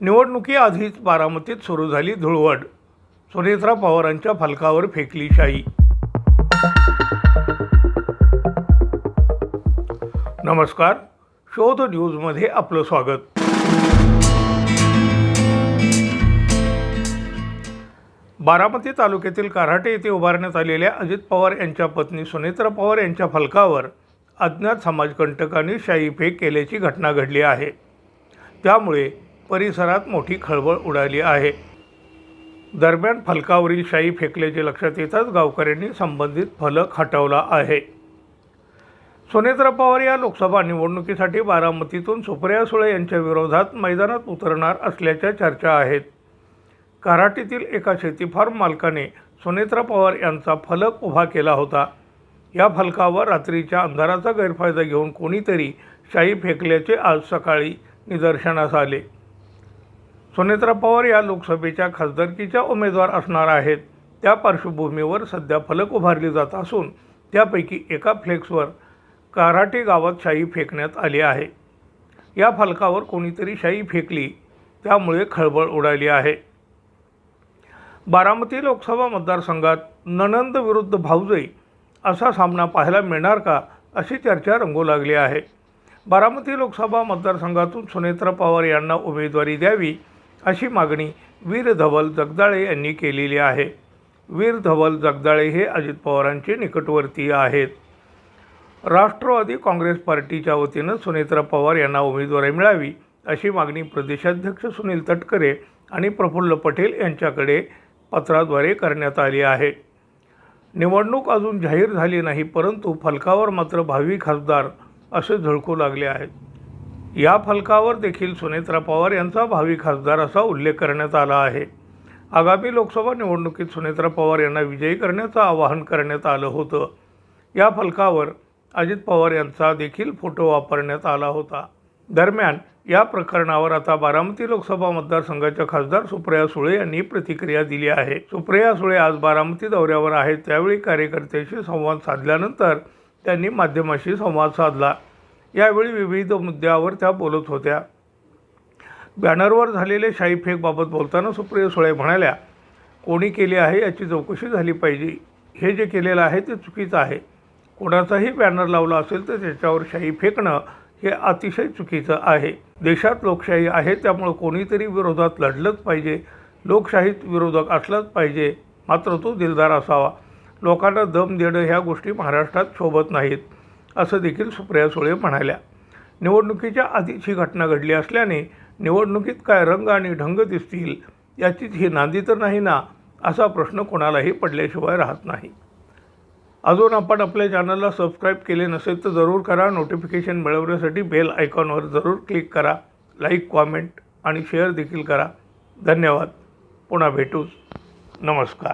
निवडणुकीआधीच बारामतीत सुरू झाली धुळवड. सुनेत्रा पवारांच्या फलकावर फेकली शाई. नमस्कार. शोध न्यूजमध्ये आपलं स्वागत. बारामती तालुक्यातील कराटे येथे उभारण्यात आलेल्या अजित पवार यांच्या पत्नी सुनेत्रा पवार यांच्या फलकावर अज्ञात समाजकंटकांनी शाई फेक केल्याची घटना घडली आहे. त्यामुळे परिसरात मोठी खळबळ उडाली आहे. दरम्यान फलकावरील शाई फेकल्याचे लक्षात येताच गावकऱ्यांनी संबंधित फलक हटवला आहे. सुनेत्रा पवार या लोकसभा निवडणुकीसाठी बारामतीतून सुप्रिया सुळे यांच्या विरोधात मैदानात उतरणार असल्याच्या चर्चा आहेत. कराटीतील एका शेती फार्म मालकाने सुनेत्रा पवार यांचा फलक उभा केला होता. या फलकावर रात्रीच्या अंधाराचा गैरफायदा घेऊन कोणीतरी शाई फेकल्याचे आज सकाळी निदर्शनास आले. सुनेत्रा पवार या लोकसभेच्या खासदारकीच्या उमेदवार असणार आहेत. त्या पार्श्वभूमीवर सध्या फलक उभारली जात असून त्यापैकी एका फ्लेक्सवर काराटे गावात शाई फेकण्यात आली आहे. या फलकावर कोणीतरी शाई फेकली त्यामुळे खळबळ उडाली आहे. बारामती लोकसभा मतदारसंघात नणंद विरुद्ध भाऊजई असा सामना पाहायला मिळणार का अशी चर्चा रंगू लागली आहे. बारामती लोकसभा मतदारसंघातून सुनेत्रा पवार यांना उमेदवारी द्यावी अशी मागणी वीर धवल जगदाळे यांनी केलेली आहे. वीर धवल जगदाळे हे अजित पवारांचे निकटवर्तीय आहेत. राष्ट्रवादी काँग्रेस पार्टीच्या वतीनं सुनेत्रा पवार यांना उमेदवारी मिळावी अशी मागणी प्रदेशाध्यक्ष सुनील तटकरे आणि प्रफुल्ल पटेल यांच्याकडे पत्राद्वारे करण्यात आली आहे. निवडणूक अजून जाहीर झाली नाही परंतु फलकावर मात्र भावी खासदार असे झळकू लागले आहेत. या फलकावर देखील सुनेत्रा पवार यांचा भावी खासदार असा उल्लेख करण्यात आला आहे. आगामी लोकसभा निवडणुकीत सुनेत्रा पवार यांना विजयी करण्याचं आवाहन करण्यात आलं होतं. या फलकावर अजित पवार यांचा देखील फोटो वापरण्यात आला होता. दरम्यान या प्रकरणावर आता बारामती लोकसभा मतदारसंघाच्या खासदार सुप्रिया सुळे यांनी प्रतिक्रिया दिली आहे. सुप्रिया सुळे आज बारामती दौऱ्यावर आहेत. त्यावेळी कार्यकर्त्यांशी संवाद साधल्यानंतर त्यांनी माध्यमाशी संवाद साधला. यावेळी विविध मुद्द्यावर त्या बोलत होत्या. बॅनरवर झालेले शाही फेकबाबत बोलताना सुप्रिया सुळे म्हणाल्या कोणी केली आहे याची चौकशी झाली पाहिजे. हे जे केलेलं आहे ते चुकीचं आहे. कोणाचाही बॅनर लावला असेल तर त्याच्यावर शाई फेकणं हे अतिशय चुकीचं आहे. देशात लोकशाही आहे त्यामुळं कोणीतरी विरोधात लढलंच पाहिजे. लोकशाहीत विरोधक असलाच पाहिजे. मात्र तो दिलदार असावा. लोकांना दम देणं ह्या गोष्टी महाराष्ट्रात शोभत नाहीत. असं देखील सुप्रिया सुळे म्हणाल्या. निवडणुकीच्या आधीच ही घटना घडली असल्याने निवडणुकीत काय रंग आणि ढंग दिसतील याचीच ही नांदी तर नाही ना असा प्रश्न कोणालाही पडल्याशिवाय राहत नाही. अजून आपण आपल्या चॅनलला सबस्क्राईब केले नसेल तर जरूर करा. नोटिफिकेशन मिळवण्यासाठी बेल आयकॉनवर जरूर क्लिक करा. लाईक कॉमेंट आणि शेअर देखील करा. धन्यवाद. पुन्हा भेटूच. नमस्कार.